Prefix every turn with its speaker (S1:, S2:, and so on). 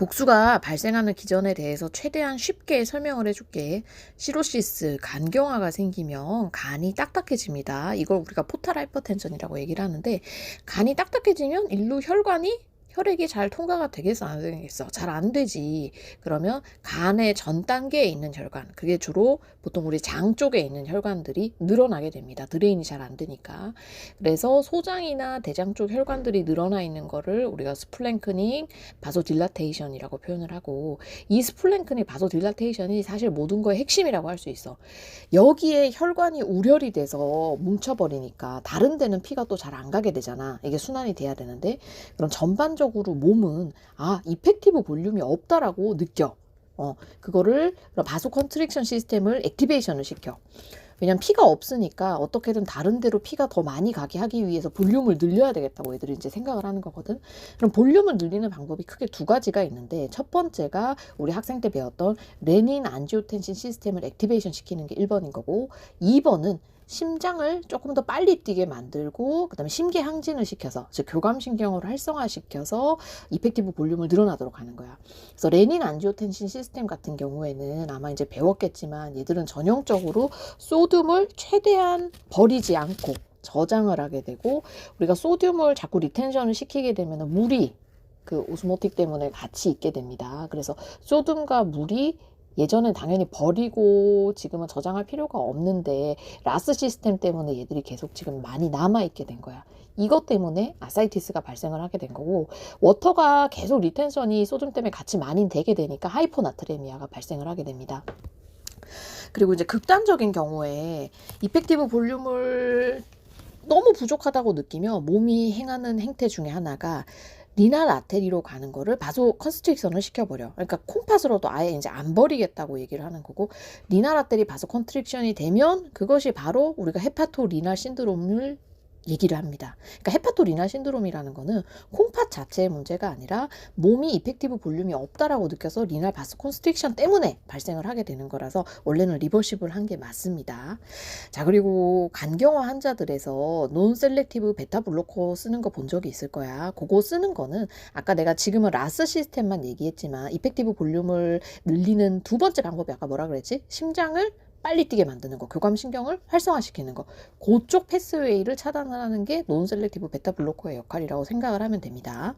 S1: 복수가 발생하는 기전에 대해서 최대한 쉽게 설명을 해줄게. 시로시스, 간경화가 생기면 간이 딱딱해집니다. 이걸 우리가 포탈 하이퍼텐션이라고 얘기를 하는데 간이 딱딱해지면 일루 혈관이 혈액이 잘 통과가 되겠어 안 되겠어? 잘 안 되지. 그러면 간의 전 단계에 있는 혈관 그게 주로 보통 우리 장 쪽에 있는 혈관들이 늘어나게 됩니다. 드레인이 잘 안 되니까. 그래서 소장이나 대장 쪽 혈관들이 늘어나 있는 거를 우리가 스플랭크닝 바소딜라테이션이라고 표현을 하고 이 스플랭크닝 바소딜라테이션이 사실 모든 거의 핵심이라고 할 수 있어. 여기에 혈관이 우열이 돼서 뭉쳐버리니까 다른 데는 피가 또 잘 안 가게 되잖아. 이게 순환이 돼야 되는데 그럼 전반적으로 몸은 아 이펙티브 볼륨이 없다라고 느껴. 어 그거를 바소 컨트릭션 시스템을 액티베이션을 시켜. 왜냐면 피가 없으니까 어떻게든 다른 데로 피가 더 많이 가게 하기 위해서 볼륨을 늘려야 되겠다고 애들이 이제 생각을 하는 거거든. 그럼 볼륨을 늘리는 방법이 크게 두 가지가 있는데 첫 번째가 우리 학생 때 배웠던 레닌 안지오텐신 시스템을 액티베이션 시키는 게 1번인 거고 2번은 심장을 조금 더 빨리 뛰게 만들고 그다음에 심계 항진을 시켜서 즉 교감신경을 활성화시켜서 이펙티브 볼륨을 늘어나도록 하는 거야. 그래서 레닌 안지오텐신 시스템 같은 경우에는 아마 이제 배웠겠지만 얘들은 전형적으로 소듐을 최대한 버리지 않고 저장을 하게 되고 우리가 소듐을 자꾸 리텐션을 시키게 되면 물이 그 오스모틱 때문에 같이 있게 됩니다. 그래서 소듐과 물이 예전엔 당연히 버리고 지금은 저장할 필요가 없는데 라스 시스템 때문에 얘들이 계속 지금 많이 남아 있게 된 거야. 이것 때문에 아사이티스가 발생을 하게 된 거고 워터가 계속 리텐션이 소듐 때문에 같이 많이 되게 되니까 하이포나트레미아가 발생을 하게 됩니다. 그리고 이제 극단적인 경우에 이펙티브 볼륨을 너무 부족하다고 느끼며 몸이 행하는 행태 중에 하나가 리날 아테리로 가는 거를 바소 컨스트릭션을 시켜버려. 그러니까 콩팥으로도 아예 이제 안 버리겠다고 얘기를 하는 거고 리날 아테리 바소 컨트릭션이 되면 그것이 바로 우리가 헤파토 리날 신드롬을 얘기를 합니다. 그러니까 헤파토리날 신드롬이라는 거는 콩팥 자체의 문제가 아니라 몸이 이펙티브 볼륨이 없다라고 느껴서 리날 바스 콘스트릭션 때문에 발생을 하게 되는 거라서 원래는 리버시블 한 게 맞습니다. 자 그리고 간경화 환자들에서 논 셀렉티브 베타 블로커 쓰는 거 본 적이 있을 거야. 그거 쓰는 거는 아까 내가 지금은 라스 시스템만 얘기했지만 이펙티브 볼륨을 늘리는 두 번째 방법이 아까 뭐라 그랬지? 심장을 빨리 뛰게 만드는 거, 교감신경을 활성화시키는 거, 그쪽 패스웨이를 차단하는 게 논셀렉티브 베타 블로커의 역할이라고 생각을 하면 됩니다.